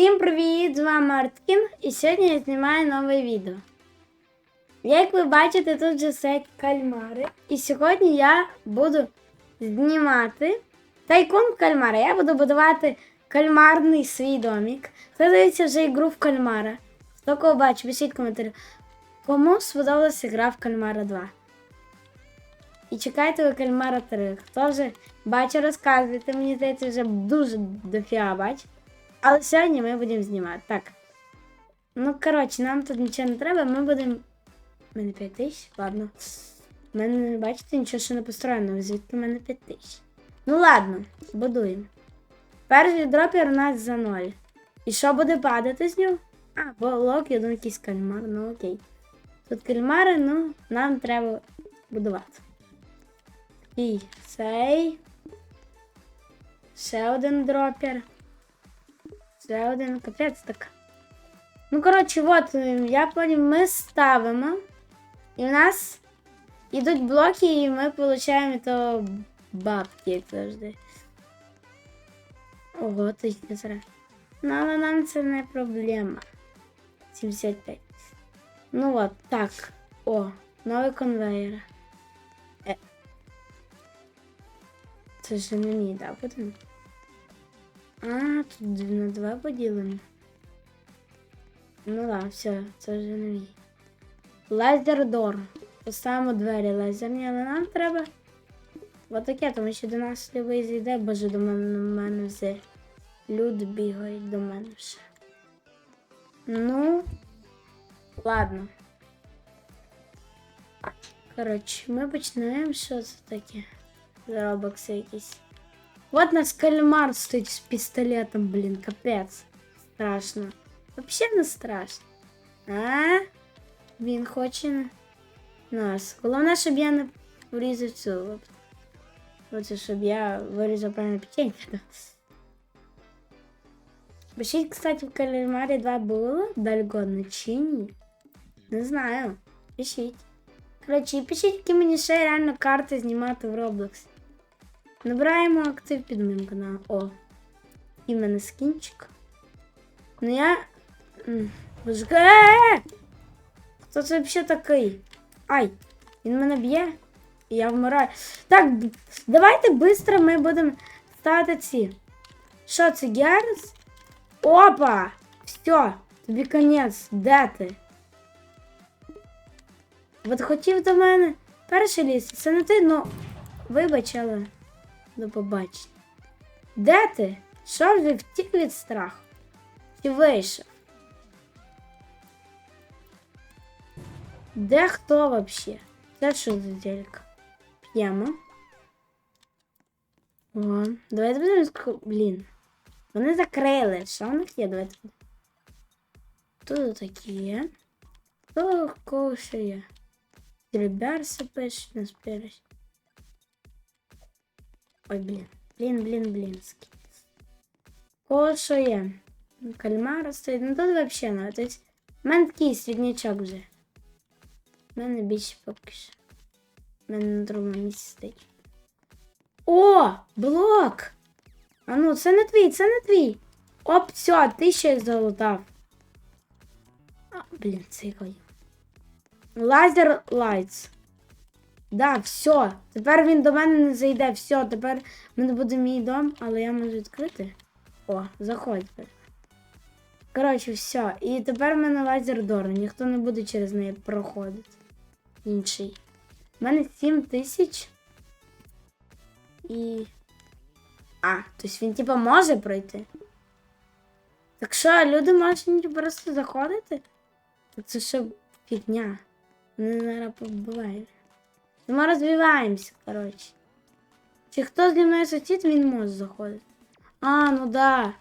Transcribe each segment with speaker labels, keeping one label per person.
Speaker 1: Всім привіт! З вами Арткін і сьогодні я знімаю нове відео. Як ви бачите, тут вже сидять кальмари. І сьогодні я буду знімати тайкун кальмара. Я буду будувати кальмарний свій домик. Хто дивиться вже ігру в кальмара? Хто кого бачить, пишіть коментарі. Кому сподобалася гра в кальмара 2? І чекайте ви кальмара 3. Хто вже бачить, розказуйте. Мені здається, вже дуже дофіга бачить. Але сьогодні ми будемо знімати. Так. Ну, коротше, нам тут нічого не треба, ми будемо. У мене 5 тисяч, ладно. У мене, не бачите, нічого ще не построєно, звідки в мене 5 тисяч. Ну ладно, будуємо. Перший дропер у нас за 0. І що буде падати з нього? А, блок, я думаю, якийсь кальмар, ну окей. Тут кальмари, ну, нам треба будувати. І цей. Ще один дропер. Ще один капець так. Ну, коротше, от, е, я потім ми ставимо. І в нас йдуть блоки, і ми отримуємо то бабки, як завжди. Ого, ти не зра. Ну, але нам це не проблема. 75. Ну от, так. О, новий конвейер. Е. Це ж не мій, да, буде? А, тут на два поділено. Ну да, все, це вже не мій. Лазер Дор. Поставимо двері лазерні, але нам треба. Отаке, тому що до нас любий зійде, боже, до мене, до мене все. Люди бігають до мене вже. Ну, ладно. Коротше, ми починаємо, що це таке? Заробокси якісь. Вот нас кальмар стоит с пистолетом, блин, капец. Страшно. Вообще не страшно. А? Він хоче нас. Головне, щоб я не врізав цю. Оце, щоб я вирізав правильно печенье. Пишіть, кстати, в кальмарі 2 було дальгодно чи ні? Не знаю. Пишіть. Коротше, і пишіть, які мені ще реально карти знімати в Roblox. Набираємо актив під моїм каналом. О. І в мене скінчик. Ну я. Боже. Е! Хто це взагалі такий? Ай! Він мене б'є. І я вмираю. Так, давайте швидко ми будемо ставити ці. Що це Герц? Опа! Все, тобі конець. Де ти? От хотів до мене перший ліс. Це не ти, ну. Вибач, але. До побачення. Де ти? Вже втік від страху? Чи вийшов? Де хто вообще? Це що за делька? П'ємо. О, давайте будемо Блін. Вони закрили. Що у них є? Давайте. Тут такі. Хто кого ще є? Ребярся пише, не спирись. Ой, блін. Блін, блін, блін. Кого що є? Кальмара стоїть. Ну тут взагалі ну, тобто, в мене такий середнячок вже. В мене більше поки що. Мене на другому місці стоїть. О! Блок! А ну, це не твій, це не твій. Оп, все, ти ще залутав. А, блін, цикаю. Лазер лайтс. Да, все. Тепер він до мене не зайде. Все, тепер в мене буде мій дом, але я можу відкрити. О, заходь. Коротше, все. І тепер в мене лазер дор. Ніхто не буде через неї проходити. Інший. У мене 7 тисяч. І. А, тобто він типа може пройти. Так що, люди можуть просто заходити? Це що фігня. Вони зараз побивають. Ну, Ми розвиваємося, коротше. Чи хто зі мною сусід, він може заходити. А, ну да.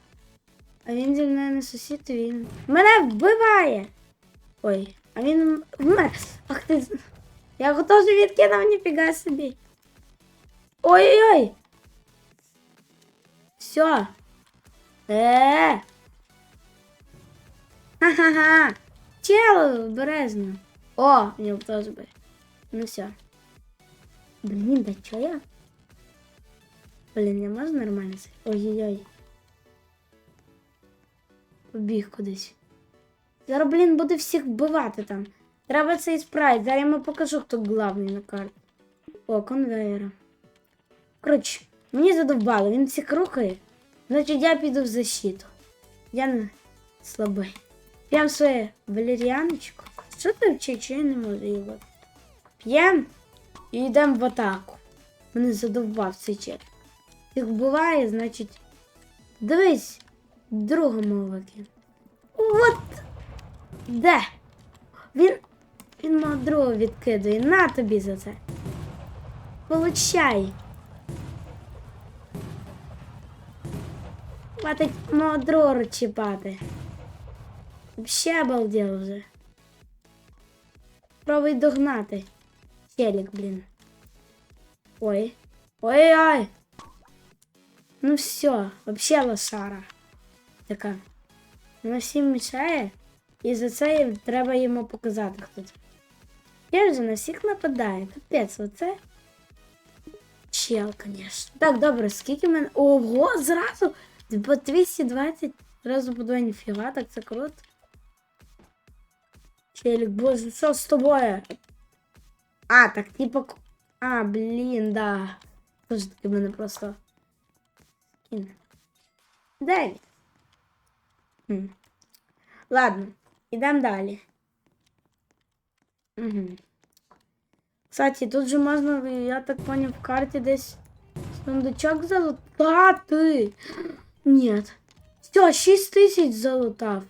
Speaker 1: А він зі мною не сусід, він. Мене вбиває! Ой, а він вмер. Ах ти. Я його теж відкинув, ніфіга собі. Ой-ой-ой! Все. Е. Ха-ха-ха. Чел, обережно. О, нього теж би. Ну все. Блін, да чо я? Блін, не можна нормально. Ой-ой-ой. Побіг кудись. Зараз, блін, буде всіх вбивати там. Треба спрайт. Зараз я йому покажу, хто главний на карті. О, конвейер. Коротше, мені задовбало, він всіх рухає. Значить, я піду в защиту. Я не слабий. П'ям своє валеріаночку. Що ти вчить, що я не можу його? П'єм і йдемо в атаку. Мене задовбав цей чек. Їх вбиває, значить. Дивись, другому викину. От. Де? Він. Він мого другого відкидує. На тобі за це. Получай. Хватить мого другого чіпати. Вообще обалдел вже. Пробуй догнати. Челік, блін. Ой. Ой-ой. Ну все, вообще лошара. Така. Вона всім мішає, і за це треба йому показати, хто це. Я вже на всіх нападає. Капець, оце. Чел, конечно. Так, добре, скільки в мене. Ого, зразу! По 220 зразу по два ніфіга, так це круто. Челік, боже, що з тобою? А, так типа. к- А, блін, да. Тож таки в мене просто. Скін. Де він? Хм. Ладно, ідемо далі. Угу. Кстати, тут же можна, я так понял, в карті десь сундучок залутати. Нет. Все, 6 тисяч залутав.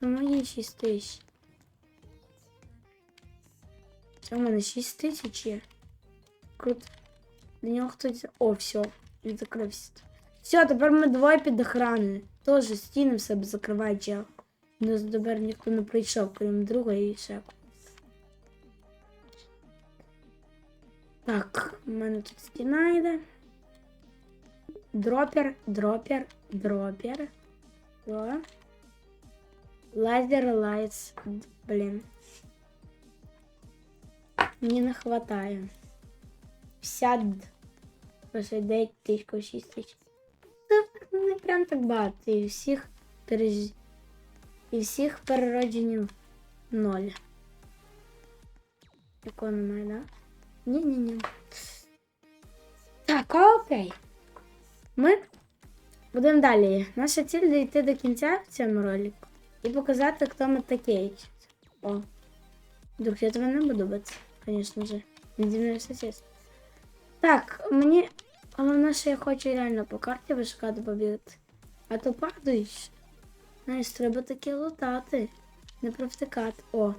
Speaker 1: Ну, мої 6 тисяч. Це в мене 6 тисяч є. Круто. До нього хтось. О, все, він закрився. Все, тепер ми двоє під охраною. Тоже стіни в себе закриває чел. У нас тепер ніхто не прийшов, крім друга і ще когось. Так, у мене тут стіна йде. Дропер, дропер, дропер. О. Лазер, лайтс. Блін. Мені не хватає. 50. Лише 9 тисяч, 6 тисяч. Це не прям так багато. І всіх переж... І всіх переродженів ноль. Немає, да? Ні-ні-ні. Так, окей. Ми будемо далі. Наша ціль дійти до кінця в цьому ролику і показати, хто ми такі. О. Друг, я тебе не буду бити, звісно же. Не сосед. Так, мені головне, що я хочу реально по карті вишукати побігати. А то падаєш. Знаєш, треба таке лутати. Не провтикати. О.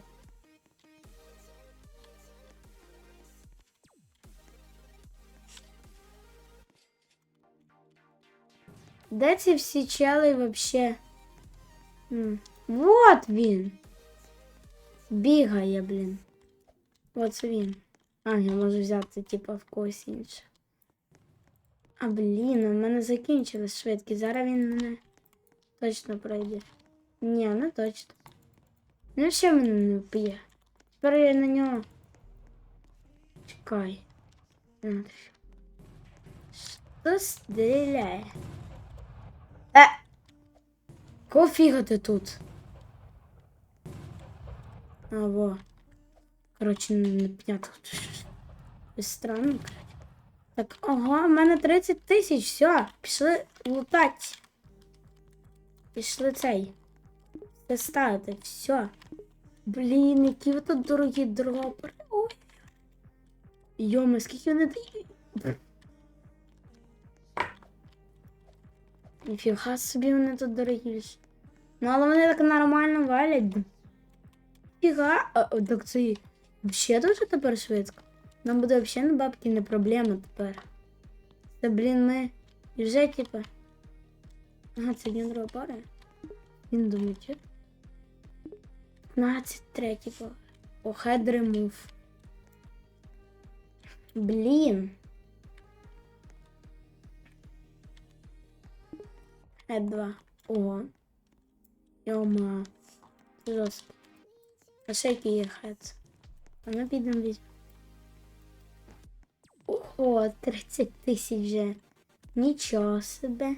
Speaker 1: Де ці всі чели вообще? М, Вот він. Бігає, блін. Оце він. А, я можу взяти, типа, в когось інше. А, блін, у мене закінчилась швидкість. Зараз він мене точно пройде. Ні, не точно. Ну ще мене не вб'є. Тепер я на нього. Чекай. Що стріляє? Е! Кого фіга ти тут? А, Коротше, непонятно. Странно, коротше. Так, ага, в мене 30 тисяч, все, пішли лутати. Пішли цей. Це ставити, все. Блін, які ви тут дорогі дропери. Ой. Йома, скільки вони дають? Ніфіга собі вони тут дорогі. Ну, але вони так нормально валять. Фіга, а, так це Вообще дуже тепер швидко. Нам буде взагалі на бабки не проблема тепер. Це, блін, ми і вже, типа. Ага, це не друга пара. Він думає, чи? 15 третій пара. О, head remove. Блін. Head 2. Ого. Йома. Жорстко. А ще який є head? А ми підемо візьмемо. Ого, 30 тисяч вже. Нічого себе.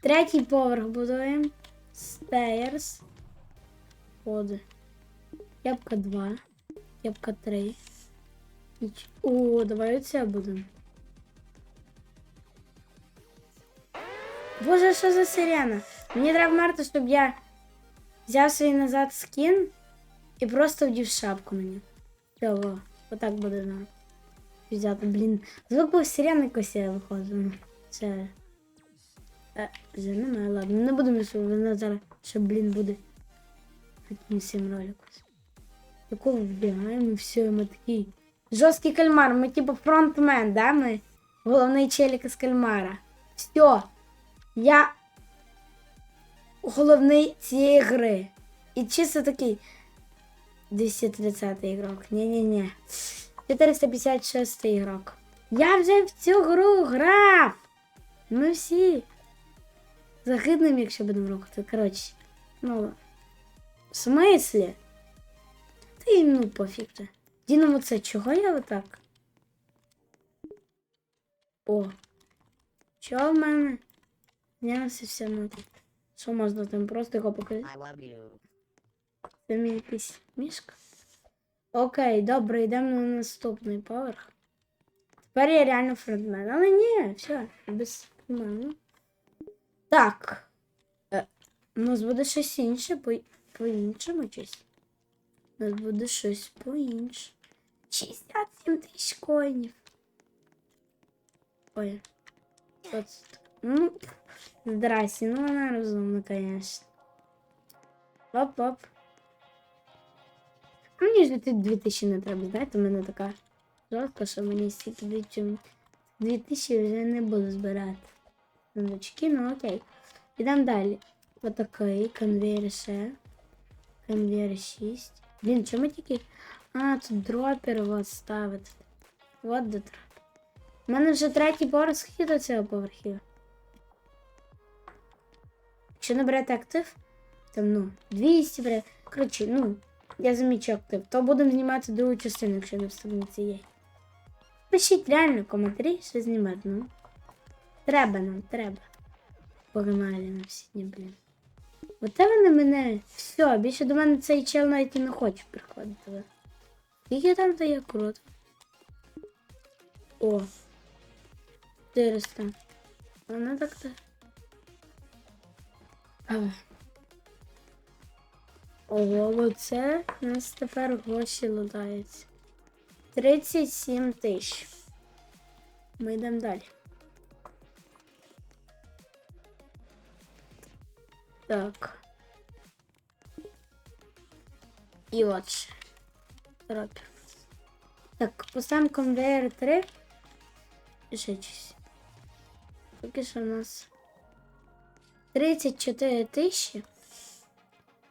Speaker 1: Третій поверх будуємо. Stairs. Ходи. Ябка 2. Ябка 3. О, давай оце будемо. Боже, що за сирена? Мені треба вмерти, щоб я взяв свій назад скін І просто вдів шапку мені. Чого? Отак буде на. Взяти, блін. Звук був сирени якось я виходить. Це. Е, вже немає, ладно. Не будемо, що вона зараз, що, блін, буде. Таким всім роликом. Такого вбігаємо, все, ми такий. Жорсткий кальмар, ми типу фронтмен, да? Ми головний челік із кальмара. Все. Я головний цієї гри. І чисто такий 230 ігрок. Ні-ні-ні. 456 ігрок. Я вже в цю гру грав. Ми всі загиднемо, якщо будемо рухати. Коротше. Ну. В смислі? Та й ну пофіг. Дінамо це чого я отак? О. Чого в мене? Знялося все ну. Що можна там просто його показати? Це якийсь мішка. Окей, добре, йдемо на наступний поверх. Тепер я реально фронтмен. Але ні, все, без проблем. Так. Е, у нас буде щось інше, по, по-іншому щось. У нас буде щось по-іншому. 67 тисяч коїнів. Ой. Таке? Ну, здрасте, ну вона розумна, конечно. Оп-оп. Мені ж тут 2000 не треба, знаєте, у мене така жорстка, що мені стільки 2000 2000 вже не буду збирати. Сундучки, ну окей. Ідемо далі. Отакий, конвейер ще. Конвейер 6. Блін, чому тільки. А, тут дропер от ставити. От де дропер. У мене вже третій скільки до цього поверхів. Якщо наберете актив, там, ну, 200 бере. Коротше, ну, я замічу актив, то будемо знімати другу частину, якщо не встигне цієї. Пишіть реально коментарі, що знімати, ну. Треба нам, треба. Погнали на всі дні, блін. От те вони мене. Все, більше до мене цей чел навіть не хоче приходити. Скільки там то є круто? О. 400. Вона так то. А. Ого, оце у нас тепер гроші ладаються. 37 тисяч. Ми йдемо далі. Так. І от. Дропер. Так, поставимо конвейер 3. І ще. Поки що у нас 34 тисячі.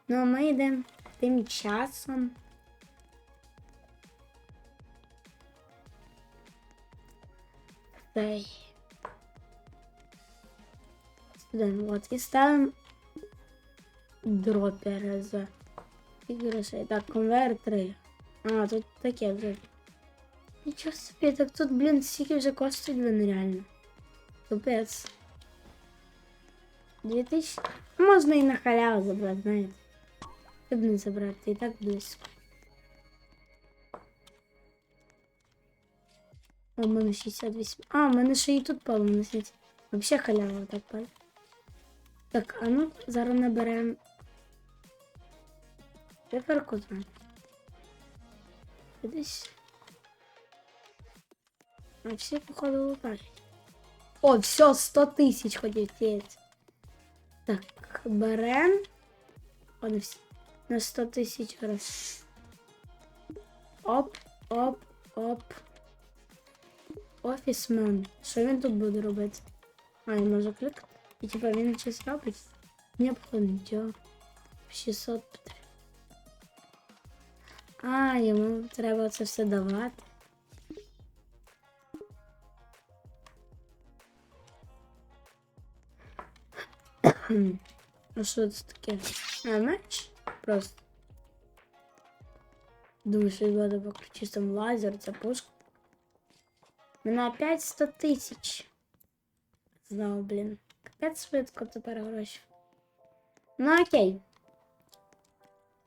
Speaker 1: Ну, а ми йдемо тим часом. Цей. Сюди, от, і ставимо дропер за грошей. Так, конвейер 3. А, тут таке вже. Нічого собі, так тут, блін, стільки вже коштують вони реально. Капець. 2000. Можна і на халяву забрати, знаєте. Щоб не забрати, і так близько. О, у мене 68. А, у мене ще і тут повно світі. Вообще халява так паль. Так, а ну зараз наберемо. Циферку там. Десь. А всі походу лутають. О, все, 100 тисяч ходять. Так, берем. Вони всі на 100 тисяч грошей. Оп, оп, оп. Офісмен. Що він тут буде робити? А, я можу кликати. І типа він щось робить? Не походу нічого. 600 потрібно. А, йому треба це все давати. А що це таке? А, меч? Просто. Думаю, що його треба чисто лазер. У мене опять 100 тисяч. Знову, блін. Капець швидко тепер гроші. Ну окей.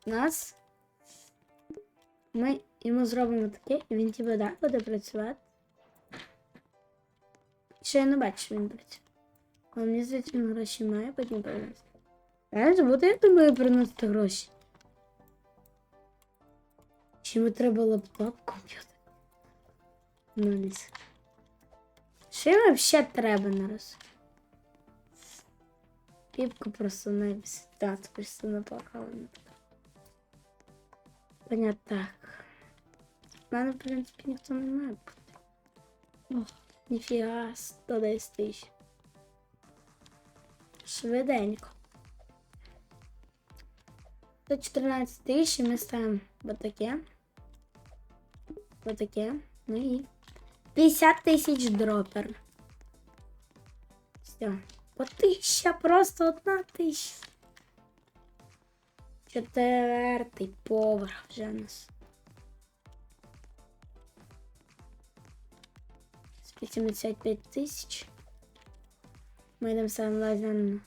Speaker 1: Нас. Ми йому зробимо таке, і він типу так буде працювати. Ще я не бачу, що він працює. Але мені здається, він гроші має потім принести. Знаєш, буде, я думаю, приносити гроші. Чи йому треба лаптоп, комп'ютер? Ну, ліс. Що взагалі треба нараз? Піпку просто не Так, просто наплакала. Понятно, так. В мене, в принципі, ніхто не має бути. Ніфіга, 110 тисяч. Швиденько. 114 тисяч і ми ставимо отаке. Отаке. Ну і 50 тисяч дропер. Все. По тисяча, просто одна тисяча. Четвертий поверх вже у нас. 85 тисяч. Ми йдемо сам лазимо.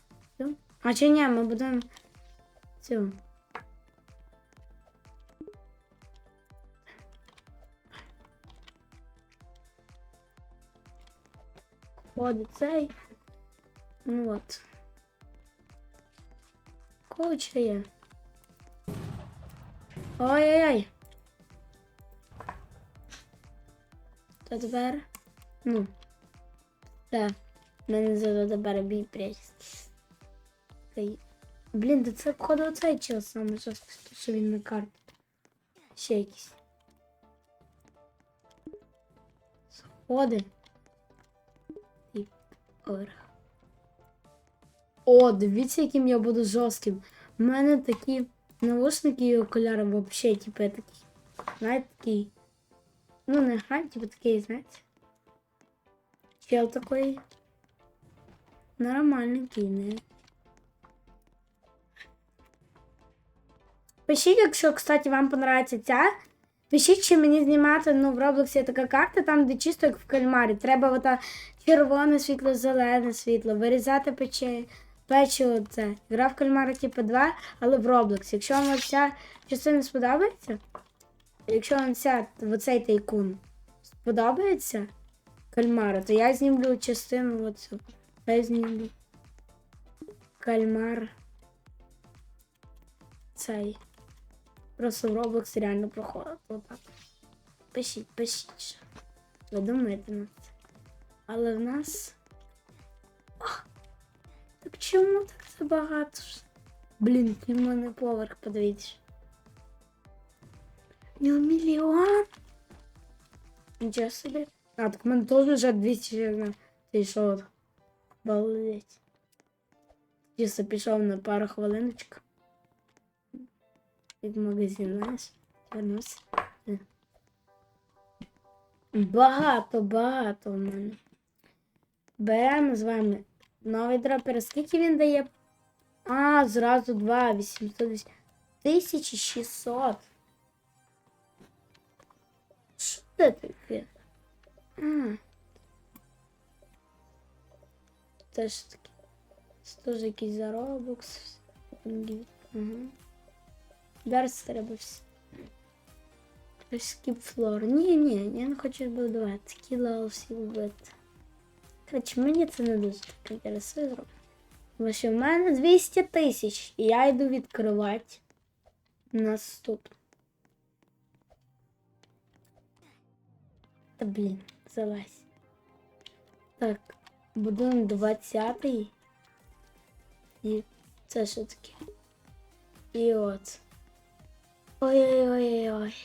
Speaker 1: А чи ні, ми будемо цю. Ходить цей. Ну от. Куча є. Ой-ой-ой. Та тепер. Ну. Так. Мене зато тепер бій прячеться. Блін, да це походу оцей чел саме жорсткий, що він на карті. Ще якийсь. Сходи. Поверх. О, дивіться, яким я буду жорстким. У мене такі навушники і окуляри взагалі, типу, я такий. Знаєте, такий. Ну, не грань, типу такий, знаєте. Чел такой. Нормальненький, не. Пишіть, якщо, кстати, вам понравиться ця. Пишіть, чи мені знімати, ну, в Роблоксі така карта, там, де чисто як в кальмарі. Треба ота червоне світло, зелене світло, вирізати пече, печиво це. Гра в кальмара, типу 2, але в Роблоксі. Якщо вам ця частина сподобається, якщо вам ця оцей тайкун сподобається кальмара, то я знімлю частину оцю. Я знімлю кальмар. Цей. Просто в Roblox реально проходить. Отак. Пишіть, пишіть. Ви думаєте на це. Але в нас. О, так чому так забагато? Блін, в мене поверх, подивіться. Нього мільйон. Нічого собі. А, так в мене теж вже 200 Ти що? Балдеть. Чисто пішов на пару хвилиночок. Від магазин, знаєш, вернувся. Багато, багато в мене. Беремо з вами новий дропер. Скільки він дає? А, зразу 2, 800, 1600. Що це таке? А. Теж таки. Це теж якийсь заробок. Угу. Зараз треба все. Скіп флор. Ні, ні, я не хочу будувати. Кіла всі вбити. Коротше, мені це не дуже так інтересує зробити. Тому що в мене 200 тисяч. І я йду відкривати наступну. Та блін, залазь. Так, будуємо 20-й. І це що таке? І от. Ой-ой-ой-ой.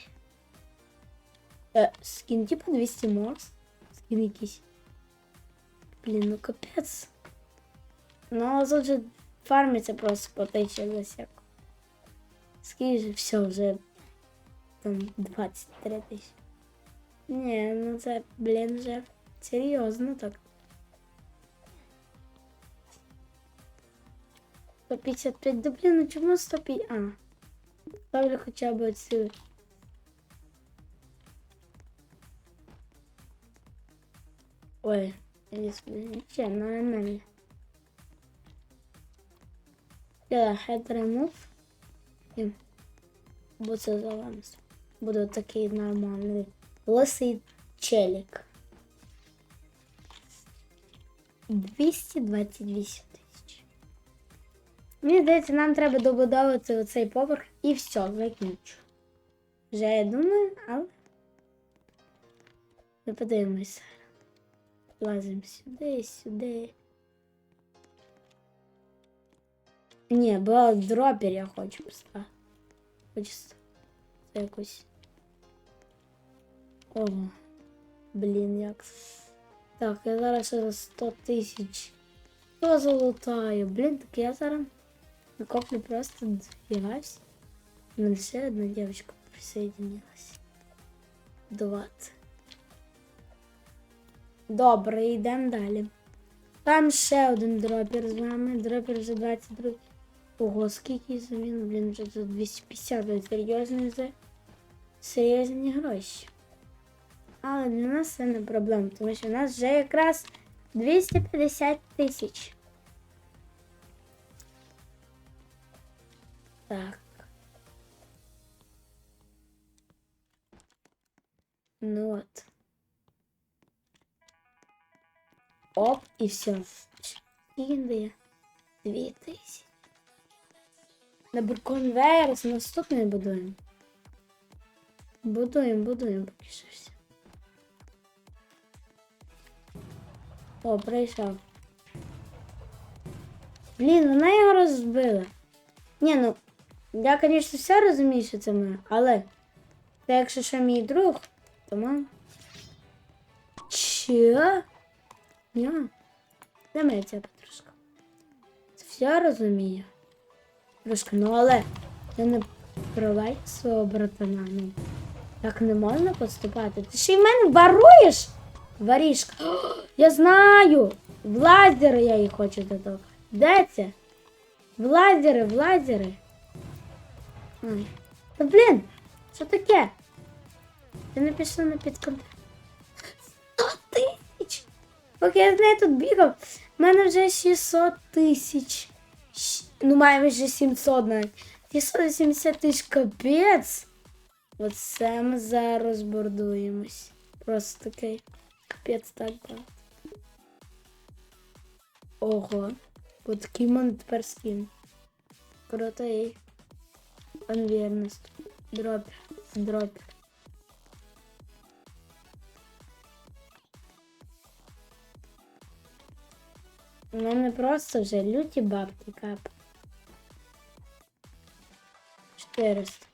Speaker 1: Е, скін типа 200 морс. Скін якийсь. Блін, ну капець. Ну, а тут же фармиться просто по тисячі за всяку. Скільки же все вже там 23 тисячі. Ні, ну це, блін, вже серйозно так. 155, да блін, ну чому 150? А. Ставлю хоча б оцю. Ой, нічого, нормально. Я head remove. І бо це за вами. Буде такий нормальний лисий челік. 228 тисяч. Мені здається, нам треба добудовувати оцей поверх і все, закінчу. Вже я думаю, але. Ми подивимося. Лазимо сюди, сюди. Ні, бо дропер я хочу поставити. Хочу с- це якось. О, блін, як. Так, я зараз ще 100 тисяч. Що залутаю? Блін, так я зараз накоплю просто дофігась. У мене ще одна дівчинка присоединилась. 20. Добре, йдемо далі. Там ще один дропер з вами. Дропер вже 22. Ого, скільки він, блін, вже тут 250, це серйозні за серйозні гроші. Але для нас це не проблема, тому що у нас вже якраз 250 тисяч. Так. Ну от. Оп, і все. Дає? Дві тисячі. На з наступний будуємо. Будуємо, будуємо поки що все. О, прийшов. Блін, вона його розбила. Ні, ну, я, звісно, все розумію, що це моє, але це якщо ще мій друг, то мам. Че? Я? Де моя ця подружка? Це все розумію. Трошки, ну але ти не провай свого братана. Ну, так не можна поступати. Ти ще й мене воруєш? Ворішка. Я знаю! В лазери я їх хочу додати. Де це? В лазери, в лазери. Ай. Та блін, що таке? Ти не на підконтроль. 100 тисяч! Поки я з нею тут бігав, в мене вже 600 тисяч. Щ- Ну, маємо вже 700 навіть. 680 тисяч капець. Оце ми зараз бордуємось. Просто такий капець так багато. Ого. От такий в мене тепер скін. Крутий. Конвірність. Дропер. Дропер. У мене просто вже люті бабки кап. 400.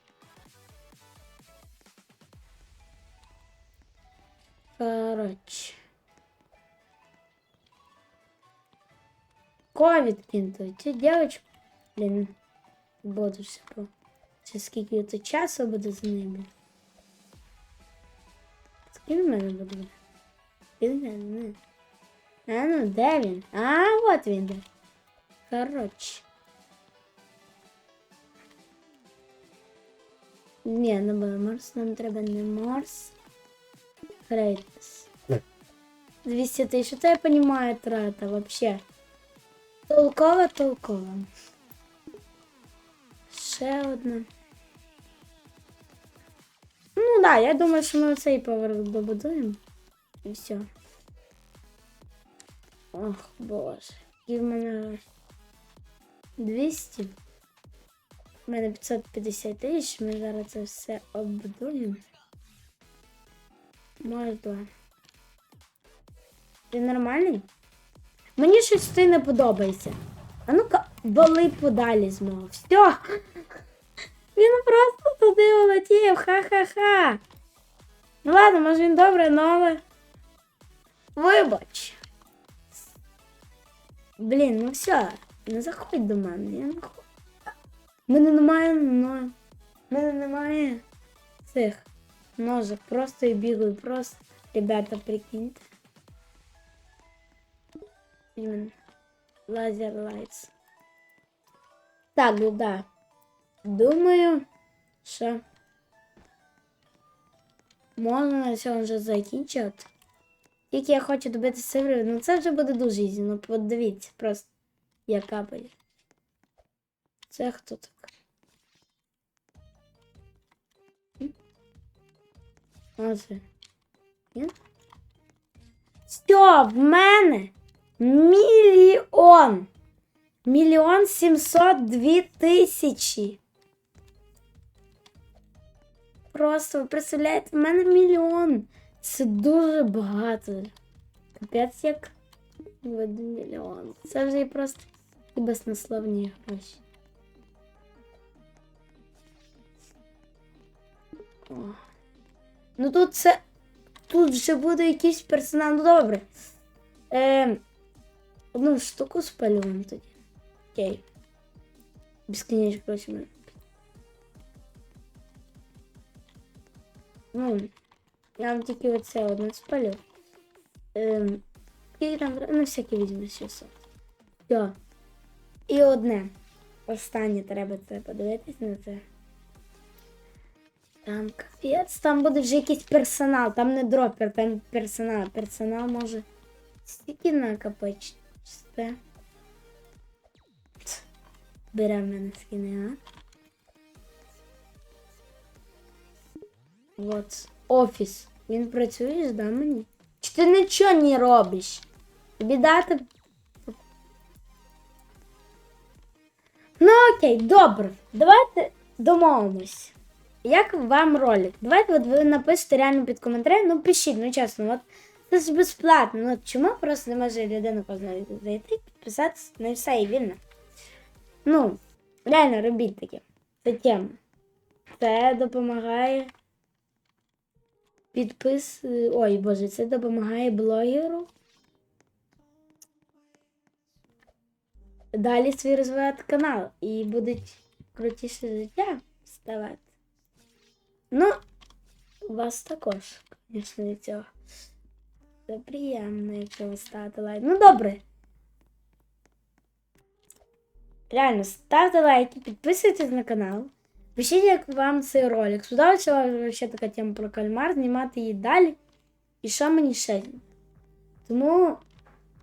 Speaker 1: Короче. Ковід кінтує. Цю дівчинку, блін, буду все по. Ще скільки то часу буде з ними. Скільки в мене буде? Він не, не. А ну, де він? А, от він де. Коротше. Ні, не буде Морс, нам треба не Морс. Фрейтес. 200 тисяч, це я понимаю трата вообще. Толкова, толкова. Ще одна. Ну да, я думаю, що ми цей поверх добудуємо. І все. Ох, боже. І в мене 200. У мене 550 тисяч, ми зараз це все оббудуємо. Може два. Ти нормальний? Мені щось ти не подобається. А ну-ка, вали подалі з мого. Все. Він просто туди улетів. Ха-ха-ха. Ну ладно, може він добре, но але. Вибач. Блін, ну все, не заходь до мене, я не хочу. У мене немає но... У мене немає цих ножик. Просто я бігаю, просто. Ребята, прикиньте. Блін. Лазер лайтс. Так, ну да. Думаю, що можна на цьому вже закінчувати. Тільки я хочу добити сиверів, ну це вже буде дуже ізі. Ну подивіться, просто як капає. Це хто так? А? Все, в мене мільйон. Мільйон сімсот дві тисячі. Просто ви представляєте, в мене мільйон. Це дуже багато. Капець як в один мільйон. Це вже і просто і безнасловні гроші. О. Ну тут це. Тут вже буде якийсь персонал. Ну добре. Е, одну штуку спалю вам тоді. Окей. Безконечно, Ну, я вам тільки оце одне спалю. Ем, там, на всякий візьму 600. Все. І одне. Останнє треба це подивитись на це. Там капець, там буде вже якийсь персонал, там не дропер, там персонал. Персонал може стільки накопичити. Все. Бере в мене скини, а? Вот. Офіс. Він працюєш, да, мені? Чи ти нічого не робиш? Тобі дати. Ну окей, добре. Давайте домовимось. Як вам ролик? Давайте от ви напишете реально під коментарем. Ну пишіть, ну чесно, от це ж безплатно. Ну чому просто не може людина кожна зайти, підписатися, ну і все, і вільно. Ну, реально робіть таке. Це тема. Це допомагає підпис. Ой, боже, це допомагає блогеру. Далі свій розвивати канал і будуть крутіше життя ставати. Ну, вас також, звісно, від цього. Це приємно, якщо ви ставите лайк. Ну, добре. Реально, ставте лайки, підписуйтесь на канал. Пишіть, як вам цей ролик. Сподобалася ще така тема про кальмар, знімати її далі. І що мені ще? Тому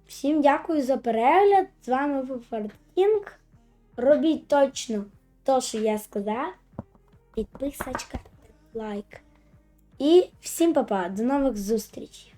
Speaker 1: всім дякую за перегляд. З вами був Фартінг. Робіть точно те, що я сказав. Підписочка, лайк. І всім па-па, до нових зустрічей.